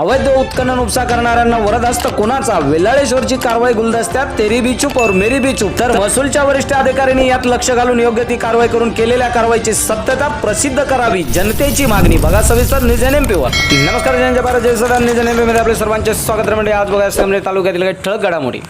अवैध उत्खनन उपसा करणाऱ्यांना वरदहस्त कोणाचा? वेल्लाळेश्वरची कारवाई गुलदस्त्यात? तेरी बी चूप और मेरी बी चूप? तर महसूलच्या वरिष्ठ अधिकाऱ्यांनी यात लक्ष घालून योग्य ती कारवाई करून केलेल्या कारवाईची सत्यता प्रसिद्ध करावी जनतेची मागणी. बघा सविस्तर निजन एमपीवर नमस्कार जनजय भारत जय सदा निजन एन आपले सर्वांचे स्वागत म्हणजे आज बघा संगमनेर तालुक्यातील काही ठळक घडामोडी.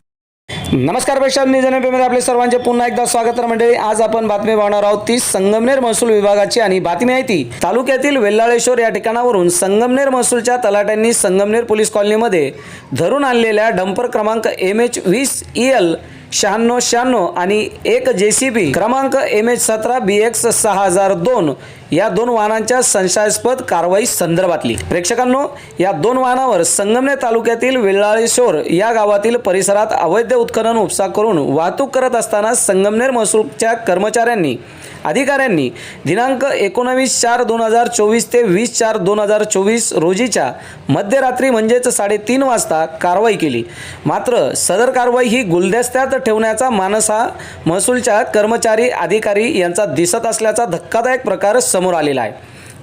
नमस्कार पेशा निजन आपले सर्वांचे पुन्हा एकदा स्वागत आहे मंडळी आज आपण बातमी पाहणार आहोत ती संगमनेर महसूल विभागाची आणि बातमी आहे ती. तालुक्यातील वेल्लाळेश्वर या ठिकाणावरून संगमनेर महसूलच्या तलाट्यांनी संगमनेर पोलीस कॉलनीमध्ये धरून आणलेल्या डंपर क्रमांक एम एच वीस ई एल शहाण्णव शहाण्णव आणि एक जे सी बी क्रमांक एम एच सतरा बी एक्स सहा हजार दोन. या दोन वाहनांच्या संशयास्पद कारवाई संदर्भातली. प्रेक्षकांनो या दोन वाहनावर संगमनेर तालुक्यातील वेल्लाळेश्वर या गावातील परिसरात अवैध उत्खनन उपसा करून वाहतूक करत असताना संगमनेर महसूलच्या कर्मचाऱ्यांनी अधिकाऱ्यांनी दिनांक एकोणावीस चार दोन हजार चोवीस ते वीस चार दोन हजार चोवीस रोजीच्या मध्यरात्री म्हणजेच साडेतीन वाजता कारवाई केली. मात्र सदर कारवाई ही गुलदस्त्यात ठेवण्याचा मानस हा महसूलच्या कर्मचारी अधिकारी यांचा दिसत असल्याचा धक्कादायक प्रकार समोर आलेला आहे.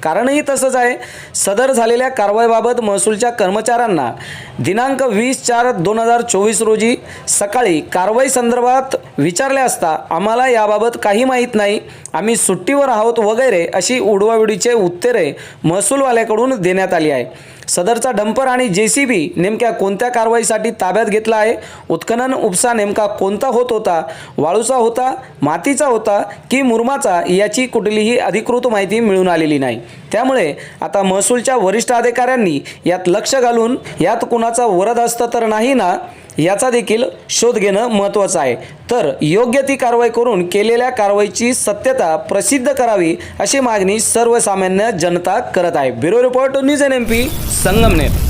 कारणही तसंच आहे. सदर झालेल्या कारवाईबाबत महसूलच्या कर्मचाऱ्यांना दिनांक वीस चार दोन हजार चोवीस रोजी सकाळी कारवाई संदर्भात विचारले असता आम्हाला याबाबत काही माहीत नाही. आम्ही सुट्टीवर आहोत वगैरे अशी उडवाविडीचे उत्तरे महसूलवाल्याकडून देण्यात आली आहे. सदरचा डंपर आणि जे सी बी नेमक्या कोणत्या कारवाईसाठी ताब्यात घेतला आहे? उत्खनन उपसा नेमका कोणता होत होता? वाळूचा होता मातीचा होता की मुरमाचा याची कुठलीही अधिकृत माहिती मिळून आलेली नाही. त्यामुळे आता महसूलच्या वरिष्ठ अधिकाऱ्यांनी यात लक्ष घालून यात कुणाचा वरद असतं तर नाही ना याचा देखील शोध घेणं महत्त्वाचं आहे. तर योग्य ती कारवाई करून केलेल्या कारवाईची सत्यता प्रसिद्ध करावी अशी मागणी सर्वसामान्य जनता करत आहे. Bureau report news N M P Sangamner.